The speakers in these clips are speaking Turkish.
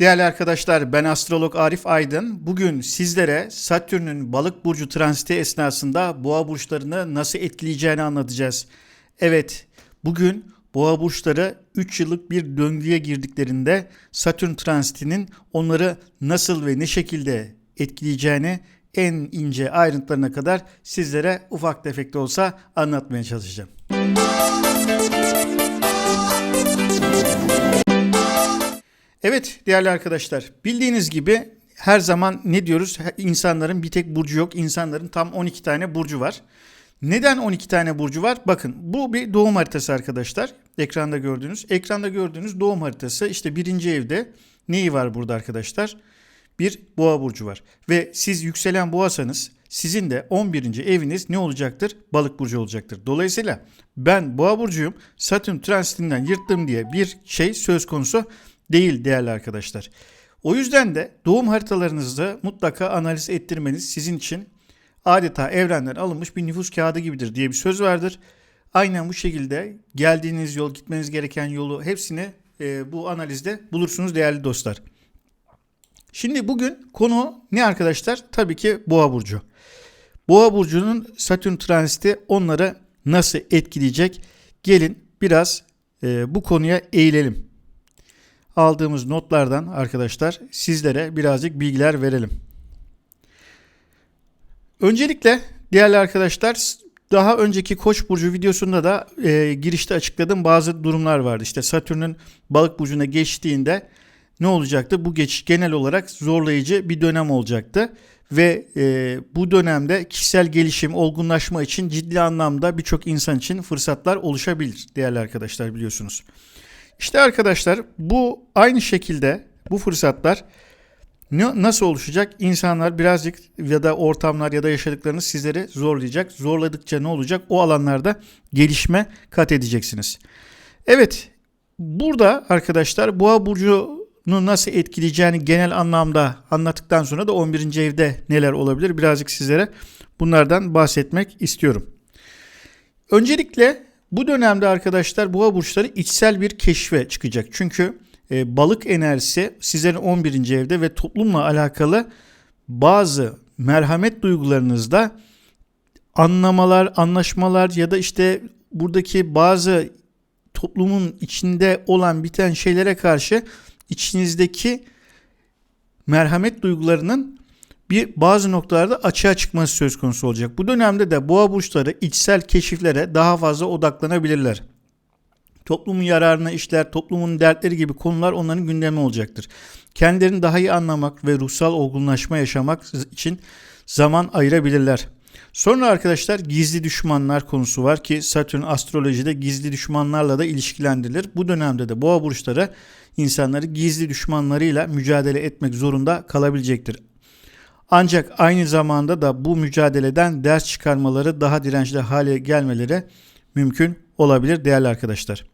Değerli arkadaşlar ben astrolog Arif Aydın. Bugün sizlere Satürn'ün balık burcu transiti esnasında boğa burçlarını nasıl etkileyeceğini anlatacağız. Evet bugün boğa burçları 3 yıllık bir döngüye girdiklerinde Satürn transitinin onları nasıl ve ne şekilde etkileyeceğini en ince ayrıntılarına kadar sizlere ufak tefek de olsa anlatmaya çalışacağım. Evet değerli arkadaşlar bildiğiniz gibi her zaman ne diyoruz? İnsanların bir tek burcu yok. İnsanların tam 12 tane burcu var. Neden 12 tane burcu var? Bakın bu bir doğum haritası arkadaşlar. Ekranda gördüğünüz. Ekranda gördüğünüz doğum haritası işte birinci evde neyi var burada arkadaşlar? Bir boğa burcu var. Ve siz yükselen boğasanız sizin de 11. eviniz ne olacaktır? Balık burcu olacaktır. Dolayısıyla ben boğa burcuyum. Satürn transitinden yırttım diye bir şey söz konusu değil değerli arkadaşlar. O yüzden de doğum haritalarınızı mutlaka analiz ettirmeniz sizin için adeta evrenden alınmış bir nüfus kağıdı gibidir diye bir söz vardır. Aynen bu şekilde geldiğiniz yol, gitmeniz gereken yolu hepsini e, bu analizde bulursunuz değerli dostlar. Şimdi bugün konu ne arkadaşlar? Tabii ki Boğa burcu. Boğa burcunun Satürn transiti onları nasıl etkileyecek? Gelin biraz e, bu konuya eğilelim aldığımız notlardan arkadaşlar sizlere birazcık bilgiler verelim. Öncelikle değerli arkadaşlar daha önceki Koç burcu videosunda da e, girişte açıkladığım bazı durumlar vardı. İşte Satürn'ün Balık burcuna geçtiğinde ne olacaktı? Bu geçiş genel olarak zorlayıcı bir dönem olacaktı ve e, bu dönemde kişisel gelişim, olgunlaşma için ciddi anlamda birçok insan için fırsatlar oluşabilir değerli arkadaşlar biliyorsunuz. İşte arkadaşlar bu aynı şekilde bu fırsatlar nasıl oluşacak? İnsanlar birazcık ya da ortamlar ya da yaşadıklarınız sizleri zorlayacak. Zorladıkça ne olacak? O alanlarda gelişme kat edeceksiniz. Evet burada arkadaşlar boğa burcunu nasıl etkileyeceğini genel anlamda anlattıktan sonra da 11. evde neler olabilir birazcık sizlere bunlardan bahsetmek istiyorum. Öncelikle bu dönemde arkadaşlar boğa burçları içsel bir keşfe çıkacak. Çünkü e, balık enerjisi sizlerin 11. evde ve toplumla alakalı bazı merhamet duygularınızda anlamalar, anlaşmalar ya da işte buradaki bazı toplumun içinde olan biten şeylere karşı içinizdeki merhamet duygularının bir bazı noktalarda açığa çıkması söz konusu olacak. Bu dönemde de boğa burçları içsel keşiflere daha fazla odaklanabilirler. Toplumun yararına işler, toplumun dertleri gibi konular onların gündemi olacaktır. Kendilerini daha iyi anlamak ve ruhsal olgunlaşma yaşamak için zaman ayırabilirler. Sonra arkadaşlar gizli düşmanlar konusu var ki Satürn astrolojide gizli düşmanlarla da ilişkilendirilir. Bu dönemde de boğa burçları insanları gizli düşmanlarıyla mücadele etmek zorunda kalabilecektir. Ancak aynı zamanda da bu mücadeleden ders çıkarmaları, daha dirençli hale gelmeleri mümkün olabilir değerli arkadaşlar.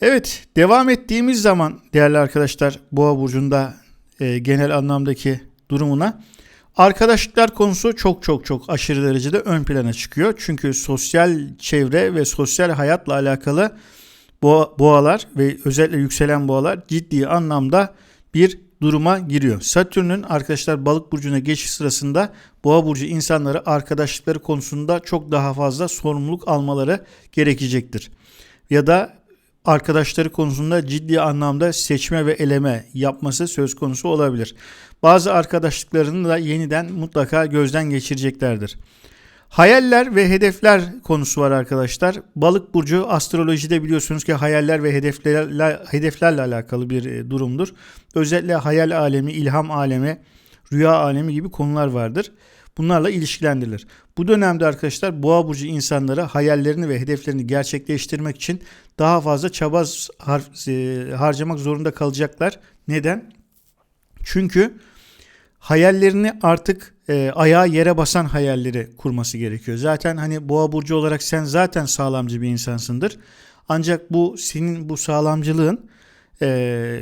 Evet, devam ettiğimiz zaman değerli arkadaşlar Boğa burcunda e, genel anlamdaki durumuna arkadaşlıklar konusu çok çok çok aşırı derecede ön plana çıkıyor. Çünkü sosyal çevre ve sosyal hayatla alakalı boğa, boğalar ve özellikle yükselen boğalar ciddi anlamda bir duruma giriyor. Satürn'ün arkadaşlar balık burcuna geçiş sırasında boğa burcu insanları arkadaşlıkları konusunda çok daha fazla sorumluluk almaları gerekecektir. Ya da arkadaşları konusunda ciddi anlamda seçme ve eleme yapması söz konusu olabilir. Bazı arkadaşlıklarını da yeniden mutlaka gözden geçireceklerdir. Hayaller ve hedefler konusu var arkadaşlar. Balık burcu astrolojide biliyorsunuz ki hayaller ve hedeflerle, hedeflerle alakalı bir e, durumdur. Özellikle hayal alemi, ilham alemi, rüya alemi gibi konular vardır. Bunlarla ilişkilendirilir. Bu dönemde arkadaşlar boğa burcu insanları hayallerini ve hedeflerini gerçekleştirmek için daha fazla çaba har- e, harcamak zorunda kalacaklar. Neden? Çünkü hayallerini artık e, ayağa yere basan hayalleri kurması gerekiyor. Zaten hani boğa burcu olarak sen zaten sağlamcı bir insansındır. Ancak bu senin bu sağlamcılığın e,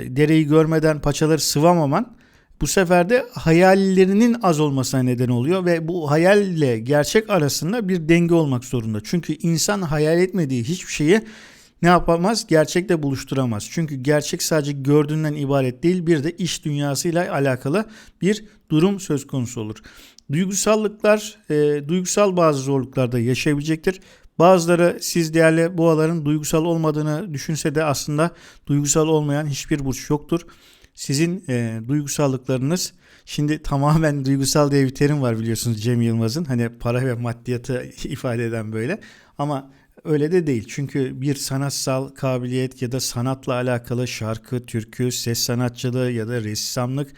dereyi görmeden paçaları sıvamaman bu sefer de hayallerinin az olmasına neden oluyor ve bu hayalle gerçek arasında bir denge olmak zorunda. Çünkü insan hayal etmediği hiçbir şeyi ne yapamaz? Gerçekle buluşturamaz. Çünkü gerçek sadece gördüğünden ibaret değil bir de iş dünyasıyla alakalı bir durum söz konusu olur. Duygusallıklar, e, duygusal bazı zorluklarda yaşayabilecektir. Bazıları siz değerli boğaların duygusal olmadığını düşünse de aslında duygusal olmayan hiçbir burç yoktur. Sizin e, duygusallıklarınız şimdi tamamen duygusal diye bir terim var biliyorsunuz Cem Yılmaz'ın. Hani para ve maddiyatı ifade eden böyle. Ama öyle de değil. Çünkü bir sanatsal kabiliyet ya da sanatla alakalı şarkı, türkü, ses sanatçılığı ya da ressamlık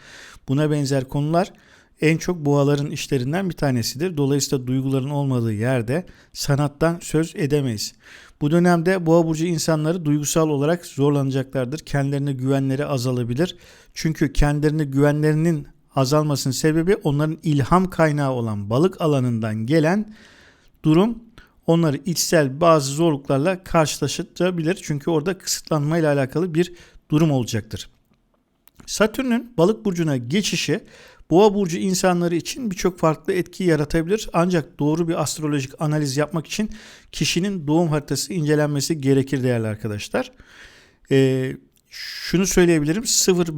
buna benzer konular en çok boğaların işlerinden bir tanesidir. Dolayısıyla duyguların olmadığı yerde sanattan söz edemeyiz. Bu dönemde boğa burcu insanları duygusal olarak zorlanacaklardır. Kendilerine güvenleri azalabilir. Çünkü kendilerine güvenlerinin azalmasının sebebi onların ilham kaynağı olan balık alanından gelen durum onları içsel bazı zorluklarla karşılaştırabilir. Çünkü orada kısıtlanma ile alakalı bir durum olacaktır. Satürn'ün balık burcuna geçişi Boğa burcu insanları için birçok farklı etki yaratabilir. Ancak doğru bir astrolojik analiz yapmak için kişinin doğum haritası incelenmesi gerekir değerli arkadaşlar. Ee, şunu söyleyebilirim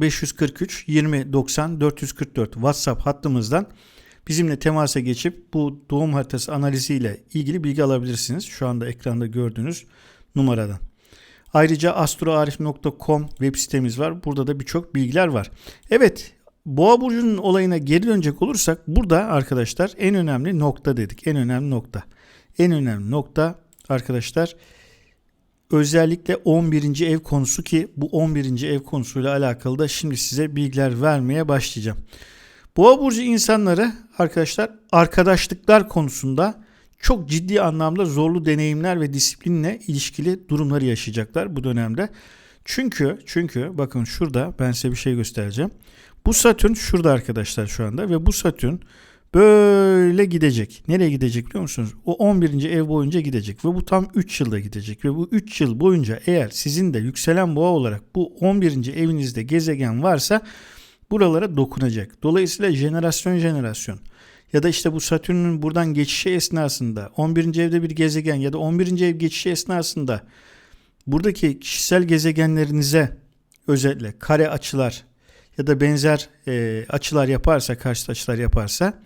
0543 20 90 444 WhatsApp hattımızdan bizimle temasa geçip bu doğum haritası analiziyle ilgili bilgi alabilirsiniz. Şu anda ekranda gördüğünüz numaradan. Ayrıca astroarif.com web sitemiz var. Burada da birçok bilgiler var. Evet Boğa burcunun olayına geri dönecek olursak burada arkadaşlar en önemli nokta dedik. En önemli nokta. En önemli nokta arkadaşlar özellikle 11. ev konusu ki bu 11. ev konusuyla alakalı da şimdi size bilgiler vermeye başlayacağım. Boğa burcu insanları arkadaşlar arkadaşlıklar konusunda çok ciddi anlamda zorlu deneyimler ve disiplinle ilişkili durumları yaşayacaklar bu dönemde. Çünkü çünkü bakın şurada ben size bir şey göstereceğim. Bu Satürn şurada arkadaşlar şu anda ve bu Satürn böyle gidecek. Nereye gidecek biliyor musunuz? O 11. ev boyunca gidecek ve bu tam 3 yılda gidecek ve bu 3 yıl boyunca eğer sizin de yükselen boğa olarak bu 11. evinizde gezegen varsa buralara dokunacak. Dolayısıyla jenerasyon jenerasyon ya da işte bu Satürn'ün buradan geçişi esnasında 11. evde bir gezegen ya da 11. ev geçişi esnasında buradaki kişisel gezegenlerinize özellikle kare açılar ya da benzer e, açılar yaparsa, karşı açılar yaparsa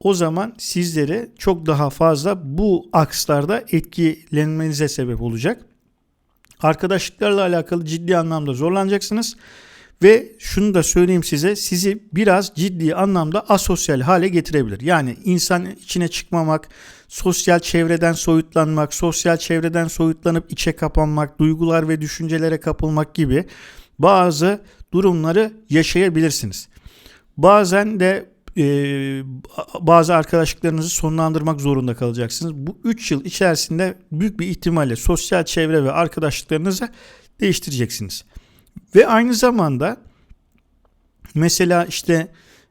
o zaman sizlere çok daha fazla bu akslarda etkilenmenize sebep olacak. Arkadaşlıklarla alakalı ciddi anlamda zorlanacaksınız. Ve şunu da söyleyeyim size sizi biraz ciddi anlamda asosyal hale getirebilir. Yani insan içine çıkmamak, sosyal çevreden soyutlanmak, sosyal çevreden soyutlanıp içe kapanmak, duygular ve düşüncelere kapılmak gibi bazı durumları yaşayabilirsiniz. Bazen de e, bazı arkadaşlıklarınızı sonlandırmak zorunda kalacaksınız. Bu 3 yıl içerisinde büyük bir ihtimalle sosyal çevre ve arkadaşlıklarınızı değiştireceksiniz. Ve aynı zamanda mesela işte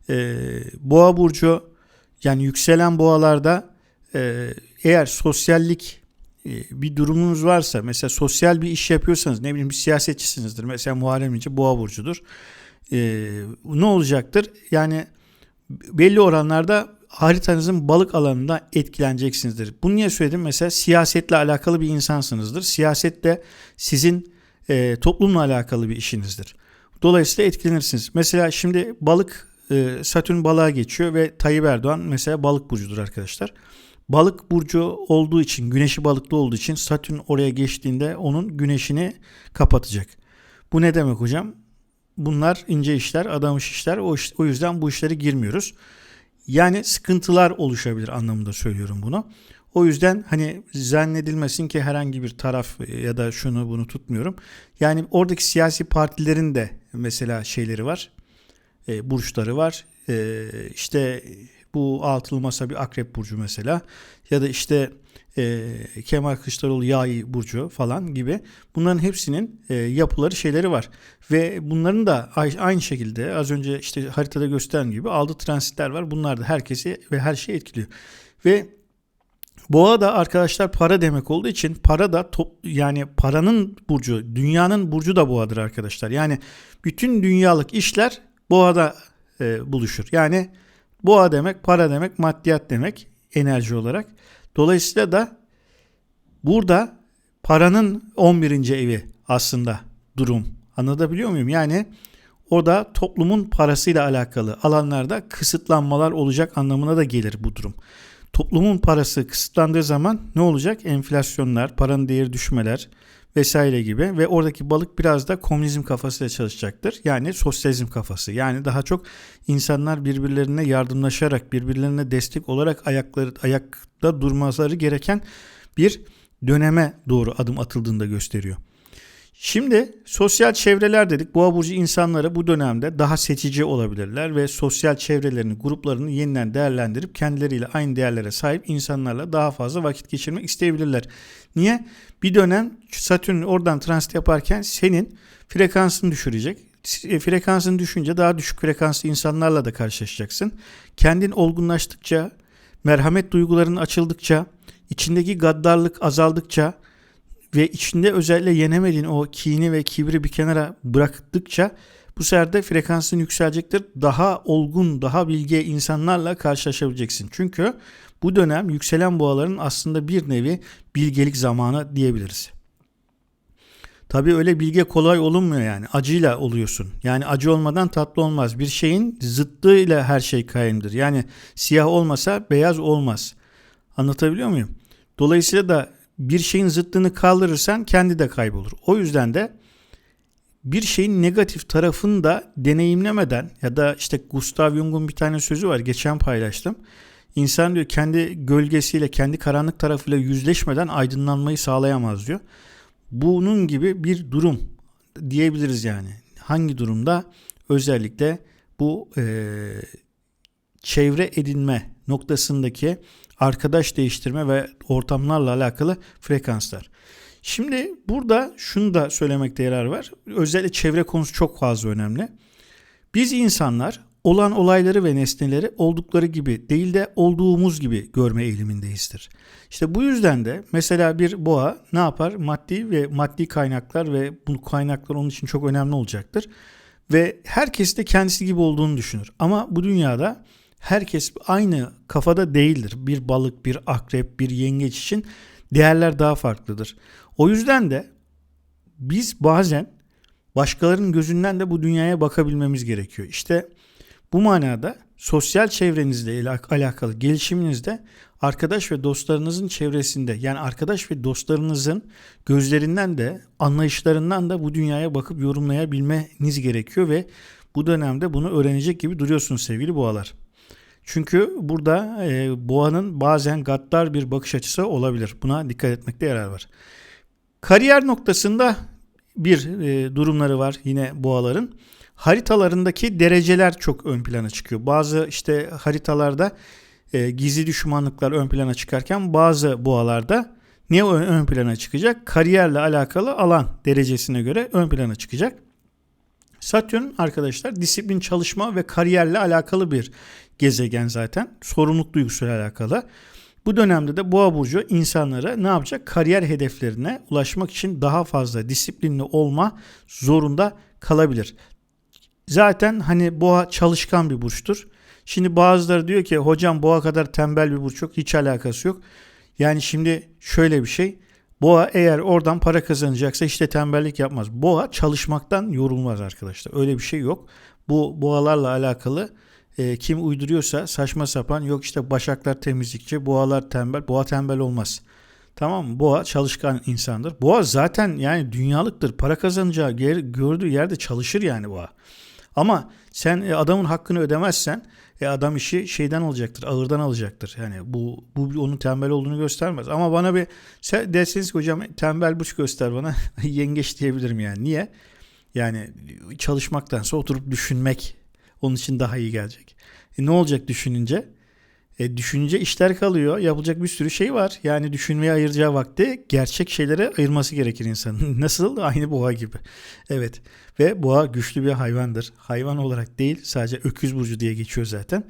e, boğa burcu yani yükselen boğalarda e, eğer sosyallik ee, bir durumunuz varsa mesela sosyal bir iş yapıyorsanız ne bileyim bir siyasetçisinizdir mesela Muharrem İnce boğa burcudur ee, ne olacaktır yani belli oranlarda haritanızın balık alanında etkileneceksinizdir. Bunu niye söyledim? Mesela siyasetle alakalı bir insansınızdır. Siyaset de sizin e, toplumla alakalı bir işinizdir. Dolayısıyla etkilenirsiniz. Mesela şimdi balık e, Satürn balığa geçiyor ve Tayyip Erdoğan mesela balık burcudur arkadaşlar. Balık burcu olduğu için, güneşi balıklı olduğu için Satürn oraya geçtiğinde onun güneşini kapatacak. Bu ne demek hocam? Bunlar ince işler, adamış işler. O, o yüzden bu işlere girmiyoruz. Yani sıkıntılar oluşabilir anlamında söylüyorum bunu. O yüzden hani zannedilmesin ki herhangi bir taraf ya da şunu bunu tutmuyorum. Yani oradaki siyasi partilerin de mesela şeyleri var. E, burçları var. E, işte bu altılı masa bir akrep burcu mesela. Ya da işte e, Kemal Kılıçdaroğlu yay burcu falan gibi. Bunların hepsinin e, yapıları şeyleri var. Ve bunların da aynı şekilde az önce işte haritada gösterdiğim gibi aldığı transitler var. Bunlar da herkesi ve her şeyi etkiliyor. Ve Boğa da arkadaşlar para demek olduğu için para da top, yani paranın burcu, dünyanın burcu da boğadır arkadaşlar. Yani bütün dünyalık işler boğada e, buluşur. Yani Boğa demek para demek, maddiyat demek enerji olarak. Dolayısıyla da burada paranın 11. evi aslında durum. Anlatabiliyor muyum? Yani orada toplumun parasıyla alakalı alanlarda kısıtlanmalar olacak anlamına da gelir bu durum. Toplumun parası kısıtlandığı zaman ne olacak? Enflasyonlar, paranın değeri düşmeler vesaire gibi ve oradaki balık biraz da komünizm kafasıyla çalışacaktır. Yani sosyalizm kafası. Yani daha çok insanlar birbirlerine yardımlaşarak, birbirlerine destek olarak ayakları ayakta durmaları gereken bir döneme doğru adım atıldığında gösteriyor. Şimdi sosyal çevreler dedik. Boğa burcu insanları bu dönemde daha seçici olabilirler ve sosyal çevrelerini, gruplarını yeniden değerlendirip kendileriyle aynı değerlere sahip insanlarla daha fazla vakit geçirmek isteyebilirler. Niye? Bir dönem Satürn oradan transit yaparken senin frekansını düşürecek. E, frekansını düşünce daha düşük frekanslı insanlarla da karşılaşacaksın. Kendin olgunlaştıkça, merhamet duyguların açıldıkça, içindeki gaddarlık azaldıkça ve içinde özellikle yenemediğin o kini ve kibri bir kenara bıraktıkça bu sefer de frekansın yükselecektir. Daha olgun, daha bilge insanlarla karşılaşabileceksin. Çünkü bu dönem yükselen boğaların aslında bir nevi bilgelik zamanı diyebiliriz. Tabii öyle bilge kolay olunmuyor yani. Acıyla oluyorsun. Yani acı olmadan tatlı olmaz. Bir şeyin zıttıyla her şey kaimdir. Yani siyah olmasa beyaz olmaz. Anlatabiliyor muyum? Dolayısıyla da bir şeyin zıttını kaldırırsan kendi de kaybolur. O yüzden de bir şeyin negatif tarafını da deneyimlemeden ya da işte Gustav Jung'un bir tane sözü var geçen paylaştım. İnsan diyor kendi gölgesiyle kendi karanlık tarafıyla yüzleşmeden aydınlanmayı sağlayamaz diyor. Bunun gibi bir durum diyebiliriz yani. Hangi durumda? Özellikle bu e, çevre edinme noktasındaki arkadaş değiştirme ve ortamlarla alakalı frekanslar. Şimdi burada şunu da söylemekte yarar var. Özellikle çevre konusu çok fazla önemli. Biz insanlar olan olayları ve nesneleri oldukları gibi değil de olduğumuz gibi görme eğilimindeyizdir. İşte bu yüzden de mesela bir boğa ne yapar? Maddi ve maddi kaynaklar ve bu kaynaklar onun için çok önemli olacaktır. Ve herkes de kendisi gibi olduğunu düşünür. Ama bu dünyada herkes aynı kafada değildir. Bir balık, bir akrep, bir yengeç için değerler daha farklıdır. O yüzden de biz bazen başkalarının gözünden de bu dünyaya bakabilmemiz gerekiyor. İşte bu manada sosyal çevrenizle alakalı gelişiminizde arkadaş ve dostlarınızın çevresinde yani arkadaş ve dostlarınızın gözlerinden de anlayışlarından da bu dünyaya bakıp yorumlayabilmeniz gerekiyor ve bu dönemde bunu öğrenecek gibi duruyorsunuz sevgili boğalar. Çünkü burada e, boğanın bazen gaddar bir bakış açısı olabilir. Buna dikkat etmekte yarar var. Kariyer noktasında bir e, durumları var yine boğaların. Haritalarındaki dereceler çok ön plana çıkıyor. Bazı işte haritalarda e, gizli düşmanlıklar ön plana çıkarken bazı boğalarda ne ön, plana çıkacak? Kariyerle alakalı alan derecesine göre ön plana çıkacak. Satürn arkadaşlar disiplin çalışma ve kariyerle alakalı bir gezegen zaten. Sorumluluk duygusuyla alakalı. Bu dönemde de Boğa burcu insanlara ne yapacak? Kariyer hedeflerine ulaşmak için daha fazla disiplinli olma zorunda kalabilir. Zaten hani Boğa çalışkan bir burçtur. Şimdi bazıları diyor ki hocam Boğa kadar tembel bir burç yok. Hiç alakası yok. Yani şimdi şöyle bir şey. Boğa eğer oradan para kazanacaksa işte tembellik yapmaz. Boğa çalışmaktan yorulmaz arkadaşlar. Öyle bir şey yok. Bu boğalarla alakalı e, kim uyduruyorsa saçma sapan yok işte başaklar temizlikçi, boğalar tembel. Boğa tembel olmaz. Tamam mı? Boğa çalışkan insandır. Boğa zaten yani dünyalıktır. Para kazanacağı yer, gördüğü yerde çalışır yani boğa. Ama sen e, adamın hakkını ödemezsen e adam işi şeyden alacaktır, ağırdan alacaktır. Yani bu bu onun tembel olduğunu göstermez. Ama bana bir sen derseniz ki hocam tembel burç göster bana yengeç diyebilirim yani. Niye? Yani çalışmaktansa oturup düşünmek onun için daha iyi gelecek. E ne olacak düşününce? E, düşününce işler kalıyor. Yapılacak bir sürü şey var. Yani düşünmeye ayıracağı vakti gerçek şeylere ayırması gerekir insanın. Nasıl? Aynı boğa gibi. Evet. Ve boğa güçlü bir hayvandır. Hayvan olarak değil sadece öküz burcu diye geçiyor zaten.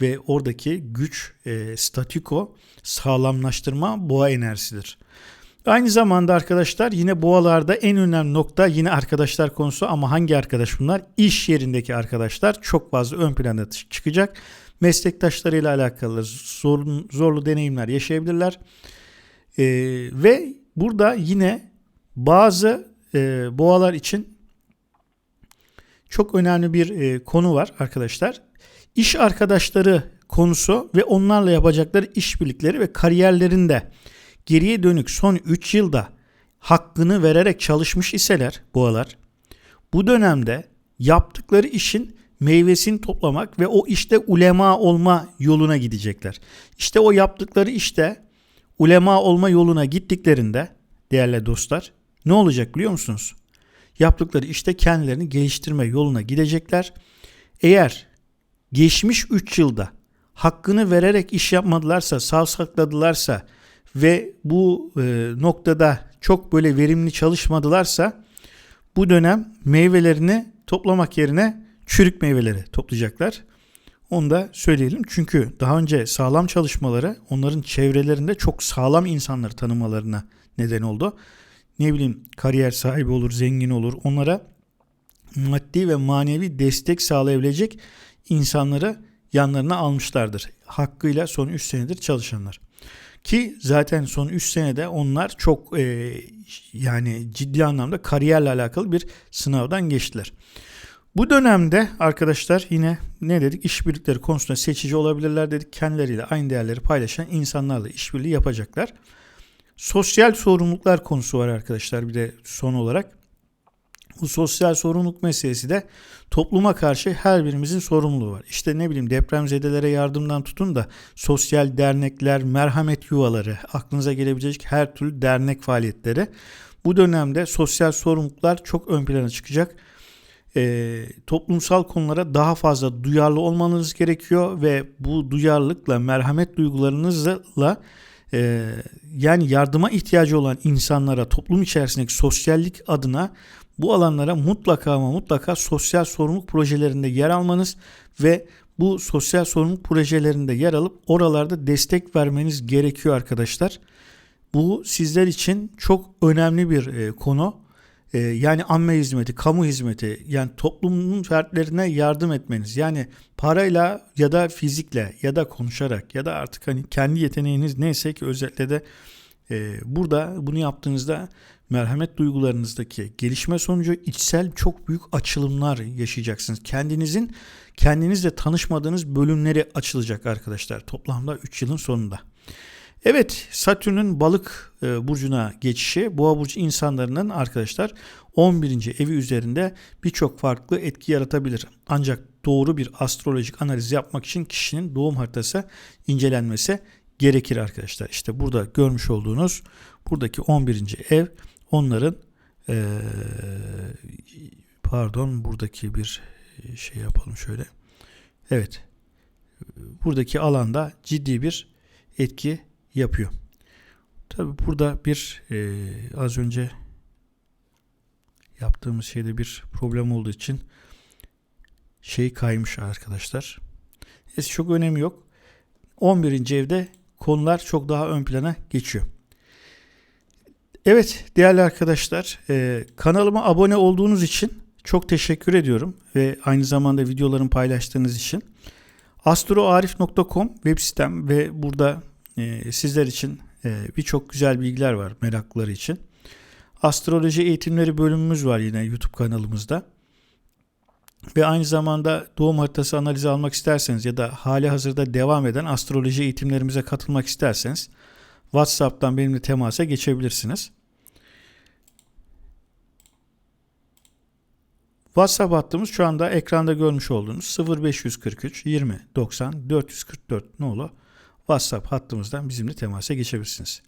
Ve oradaki güç, e, statiko, sağlamlaştırma boğa enerjisidir. Aynı zamanda arkadaşlar yine boğalarda en önemli nokta yine arkadaşlar konusu ama hangi arkadaş bunlar? İş yerindeki arkadaşlar çok fazla ön plana çıkacak meslektaşlarıyla alakalı zorlu, zorlu deneyimler yaşayabilirler. Ee, ve burada yine bazı e, boğalar için çok önemli bir e, konu var arkadaşlar. İş arkadaşları konusu ve onlarla yapacakları işbirlikleri ve kariyerlerinde geriye dönük son 3 yılda hakkını vererek çalışmış iseler boğalar bu dönemde yaptıkları işin meyvesini toplamak ve o işte ulema olma yoluna gidecekler. İşte o yaptıkları işte ulema olma yoluna gittiklerinde değerli dostlar ne olacak biliyor musunuz? Yaptıkları işte kendilerini geliştirme yoluna gidecekler. Eğer geçmiş 3 yılda hakkını vererek iş yapmadılarsa, savsakladılarsa ve bu e, noktada çok böyle verimli çalışmadılarsa bu dönem meyvelerini toplamak yerine çürük meyveleri toplayacaklar. Onu da söyleyelim. Çünkü daha önce sağlam çalışmaları onların çevrelerinde çok sağlam insanları tanımalarına neden oldu. Ne bileyim kariyer sahibi olur, zengin olur. Onlara maddi ve manevi destek sağlayabilecek insanları yanlarına almışlardır. Hakkıyla son 3 senedir çalışanlar. Ki zaten son 3 senede onlar çok e, yani ciddi anlamda kariyerle alakalı bir sınavdan geçtiler. Bu dönemde arkadaşlar yine ne dedik işbirlikleri konusunda seçici olabilirler dedik. Kendileriyle aynı değerleri paylaşan insanlarla işbirliği yapacaklar. Sosyal sorumluluklar konusu var arkadaşlar bir de son olarak. Bu sosyal sorumluluk meselesi de topluma karşı her birimizin sorumluluğu var. İşte ne bileyim depremzedelere yardımdan tutun da sosyal dernekler, merhamet yuvaları, aklınıza gelebilecek her türlü dernek faaliyetleri. Bu dönemde sosyal sorumluluklar çok ön plana çıkacak. E, toplumsal konulara daha fazla duyarlı olmanız gerekiyor ve bu duyarlılıkla, merhamet duygularınızla e, yani yardıma ihtiyacı olan insanlara toplum içerisindeki sosyallik adına bu alanlara mutlaka ama mutlaka sosyal sorumluluk projelerinde yer almanız ve bu sosyal sorumluluk projelerinde yer alıp oralarda destek vermeniz gerekiyor arkadaşlar. Bu sizler için çok önemli bir e, konu. E, yani amme hizmeti, kamu hizmeti yani toplumun fertlerine yardım etmeniz. Yani parayla ya da fizikle ya da konuşarak ya da artık hani kendi yeteneğiniz neyse ki özellikle de e, burada bunu yaptığınızda merhamet duygularınızdaki gelişme sonucu içsel çok büyük açılımlar yaşayacaksınız. Kendinizin kendinizle tanışmadığınız bölümleri açılacak arkadaşlar toplamda 3 yılın sonunda. Evet Satürn'ün balık e, burcuna geçişi boğa burcu insanlarının arkadaşlar 11. evi üzerinde birçok farklı etki yaratabilir. Ancak doğru bir astrolojik analiz yapmak için kişinin doğum haritası incelenmesi gerekir arkadaşlar. İşte burada görmüş olduğunuz buradaki 11. ev onların ee, pardon buradaki bir şey yapalım şöyle. Evet. Buradaki alanda ciddi bir etki yapıyor. Tabi burada bir e, az önce yaptığımız şeyde bir problem olduğu için şey kaymış arkadaşlar. Neyse çok önemi yok. 11. evde konular çok daha ön plana geçiyor. Evet değerli arkadaşlar e, kanalıma abone olduğunuz için çok teşekkür ediyorum ve aynı zamanda videolarımı paylaştığınız için. astroarif.com web sitem ve burada e, sizler için e, birçok güzel bilgiler var meraklıları için. Astroloji eğitimleri bölümümüz var yine YouTube kanalımızda. Ve aynı zamanda doğum haritası analizi almak isterseniz ya da hali hazırda devam eden astroloji eğitimlerimize katılmak isterseniz WhatsApp'tan benimle temasa geçebilirsiniz. WhatsApp hattımız şu anda ekranda görmüş olduğunuz 0543 20 90 444 nolu WhatsApp hattımızdan bizimle temasa geçebilirsiniz.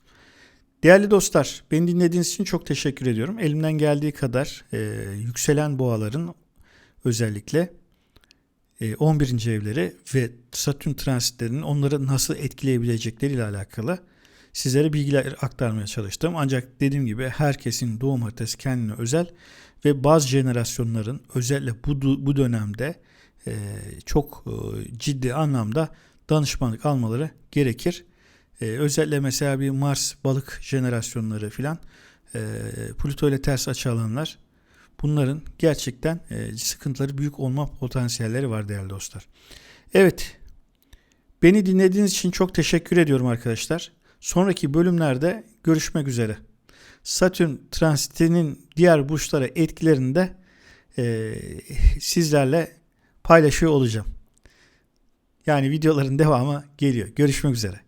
Değerli dostlar, beni dinlediğiniz için çok teşekkür ediyorum. Elimden geldiği kadar e, yükselen boğaların özellikle e, 11. evleri ve Satürn transitlerinin onları nasıl etkileyebilecekleri ile alakalı sizlere bilgiler aktarmaya çalıştım. Ancak dediğim gibi herkesin doğum haritası kendine özel ve bazı jenerasyonların özellikle bu, bu dönemde e, çok e, ciddi anlamda danışmanlık almaları gerekir. E, özellikle mesela bir Mars balık jenerasyonları filan e, Plüto ile ters açı alanlar bunların gerçekten e, sıkıntıları büyük olma potansiyelleri var değerli dostlar. Evet beni dinlediğiniz için çok teşekkür ediyorum arkadaşlar. Sonraki bölümlerde görüşmek üzere. Satürn transitinin diğer burçlara etkilerini de e, sizlerle paylaşıyor olacağım. Yani videoların devamı geliyor. Görüşmek üzere.